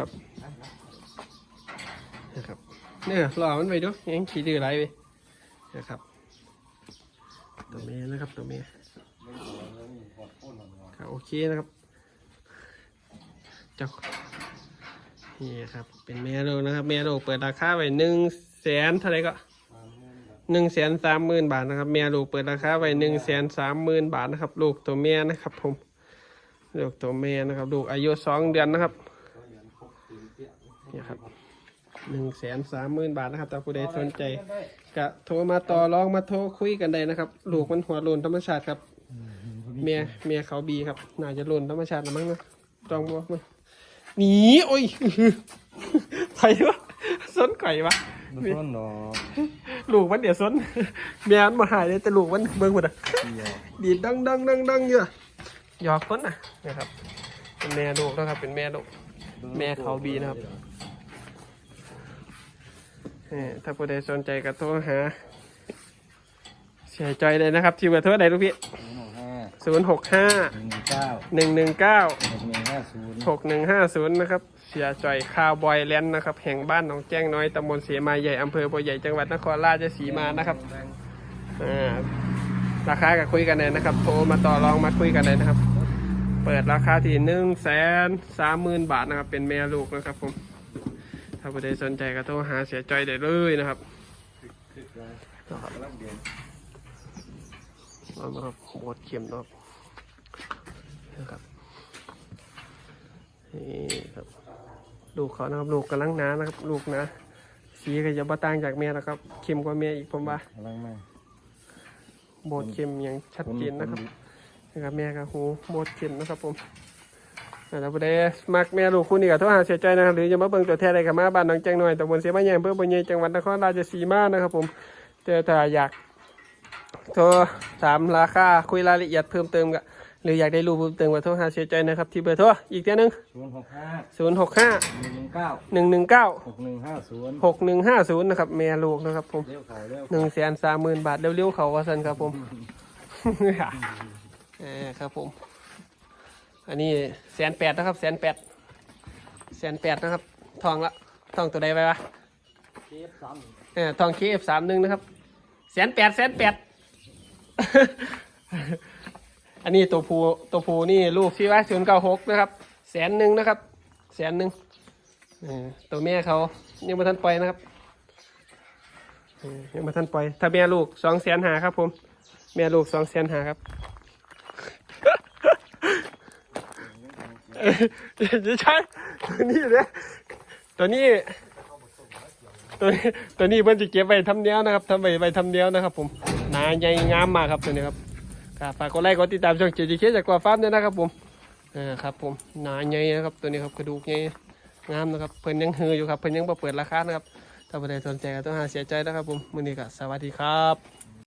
ครับนะครับเนี่ยรอมันไปดูยังขี่ดื้อไรไปนะครับตัวเมียนะครับตัวเมียครับโอเคนะครับเจ้านี่ครับเป็นเมียโลกนะครับเมียโลกเปิดราคาไว้หนึ่งแสนเท่าไรก็หนึ่งแสนสามหมื่นบาทนะครับเมียลูกเปิดราคาไว้หนึ่งแสนสามหมื่นบาทนะครับ ลูกตัวเมียนะครับผมลูกตัวเมียนะครับ ลูกอายุสองเดือนนะครับ นี่ครับหนึ่งแสนสามหมื่นบาทนะครับถ้าผู้ใดสนใจก็โทรมาต่อรองมาโทรคุยกันได้นะครับ ลูกมันหัวโลนธรรมชาติครับ เมียเมียเขาบีครับ น่าจะโลนธรรมชาติละมั้งนะลองบอกมาหนีโอ้ยใครวะส้นไก่วะมันต้นดอกลูกมันเดี๋ยวส้นเมียมันมาหายเลยแต่ลูกมันเบิ่งหมดอะเดียวดีดดังดังดังดังเยอะหยอกคนนะนะครับ เป็นแม่ลูกนะครับ เป็นแม่ลูกแม่เขาบีนะครับ เอ่ถ้าผู้ใดสนใจก็โทรหา เสียใจเลยนะครับที่เบอร์โทรใดลูกพี่ศูนย์หกห้าศูนย์หกห้าหนึ่งเก้าหนึ่งหนึ่งเก้าหกหนึ่งห้าศูนย์นะครับเสียจ่อยคาวบอยแลนด์นะครับ แห่งบ้านหนองแจ้งน้อยตำบลเสียมาใหญ่อำเภอบัวใหญ่จังหวัดนครราชสีมานะครับราคาก็คุยกันเลยนะครับ โทรมาต่อรองมาคุยกันเลยนะครับ เปิดราคาที่หนึ่งแสนสามหมื่นบาทนะครับ เป็นแม่ลูกนะครับผม ถ้าผู้ใดสนใจก็โทรหาเสียจอยได้เลยนะครับเอามาครับบดเข็มเนาะนะครับนี่ครับลูกเขานะครับลูกกำลังหนานะครับ ลูกนะสีก็จะบ่ต่างจากเมียนะครับเค็มกว่าเมียอีกผมว่ากำลังมาโบดเค็มอย่างชัดเจนนะครับนะครับแม่กับหูโบดเข็มนะครับผม แล้วประเดี๋ยวมักแม่ลูกคุณนี่ก็โทรหาเสียใจนะครับหรือจะมาเบิ่งตัวแทนอะไรกับมาบ้านหนองแจงหน่อยตำบลเสียบ้านใหญ่อำเพื่อบัวใหญ่จังหวัดนครราชสีมานะครับผมเจอถ้าอยากโทรถามราคาคุยรายละเอียดเพิ่มเติมก็หรืออยากได้รู้เพิ่มเติมก็โทรหาเสียใจนะครับที่เบอร์โทรอีกเทียหนึงศูนย์หกห้าศูนย์หกห้าหนึ่งเก้าหนึ่งหนึ่งเก้าหกหนึ่งห้าศูนย์หกหนึ่งห้าศูนย์นะครับแม่ลูกนะครับผมเลี้ยวเขาเลี้ยวหนึ่งแสนสามหมื่นบาทเร็วๆเขาว่าสันครับผม เออครับผม อันนี้แสนแปดนะครับแสนแปดแสนแปดนะครับ ทองละทองตัวใดไปวะเจ็บสามเออทองเคฟสามหนึ่งนะครับแสนแปดแสนแปดอันนี้ตัวผูตัวผูนี่ลูกที่ว่าศูนย์เก้าหกนะครับแสนหนึ่งนะครับแสนหนึ่งเออตัวแม่เขายังไม่ทันปล่อยนะครับเออยังไม่ทันปล่อยถ้าแม่ลูกสองแสนหาครับผม แม่ลูกสองแสนหาครับ เออ จะใช่ตัวนี้เนี่ยตัวนี้ ตัวนี้ตัวนี้เพิ่นจะเก็บไว้ทำเนี้ยวนะครับทำไว้ไว้ทำเนี้ยวนะครับ ผมหนาใหญ่งามมากครับตัวนี้ครับฝากกดไลค์กดติดตามช่องเจดีเคจากกว่าฟาร์มด้วยนะครับ ผมเออครับ ผมหนาใหญ่นะครับ ตัวนี้ครับกระดูกใหญ่งามนะครับเพิ่นยังเฮืออยู่ครับเพิ่นยังเปิดราคานะครับถ้าผู้ใดสนใจก็ต้องหาเสียใจนะครับ ผมมือนี้ก็สวัสดีครับ